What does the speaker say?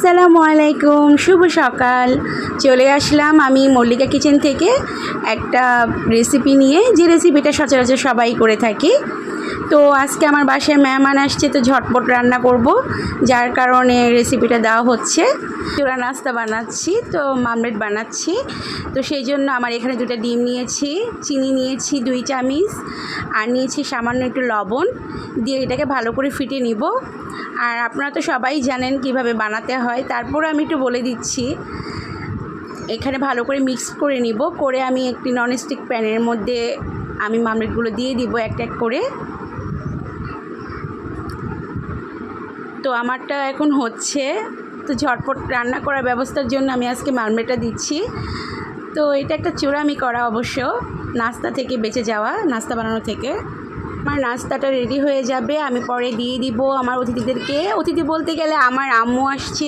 আসসালামু আলাইকুম, শুভ সকাল। চলে আসলাম আমি মল্লিকা কিচেন থেকে একটা রেসিপি নিয়ে। যে রেসিপিটা সচরাচর সবাই করে থাকি তো আজকে আমার বাসায় মেহমান আসছে, তো ঝটপট রান্না করব, যার কারণে রেসিপিটা দেওয়া হচ্ছে। চূড়া নাস্তা বানাচ্ছি, তো মামলেট বানাচ্ছি। তো সেই জন্য আমার এখানে দুটো ডিম নিয়েছি, চিনি নিয়েছি, দুই চামিচ, আর নিয়েছি সামান্য একটু লবণ। দিয়ে এটাকে ভালো করে ফিটে নিব। আর আপনারা তো সবাই জানেন কীভাবে বানাতে হয়, তারপর আমি একটু বলে দিচ্ছি। এখানে ভালো করে মিক্স করে নিব, করে আমি একটি ননস্টিক প্যানের মধ্যে আমি মামলেটগুলো দিয়ে দিব একটা এক করে। তো আমারটা এখন হচ্ছে। তো ঝটপট রান্না করার ব্যবস্থার জন্য আমি আজকে মারমেটা দিচ্ছি। তো এটা একটা চূড়ামি করা অবশ্য, নাস্তা থেকে বেঁচে যাওয়া, নাস্তা বানানো থেকে। আমার নাস্তাটা রেডি হয়ে যাবে, আমি পরে দিয়ে দিব আমার অতিথিদেরকে। অতিথি বলতে গেলে আমার আম্মু আসছে।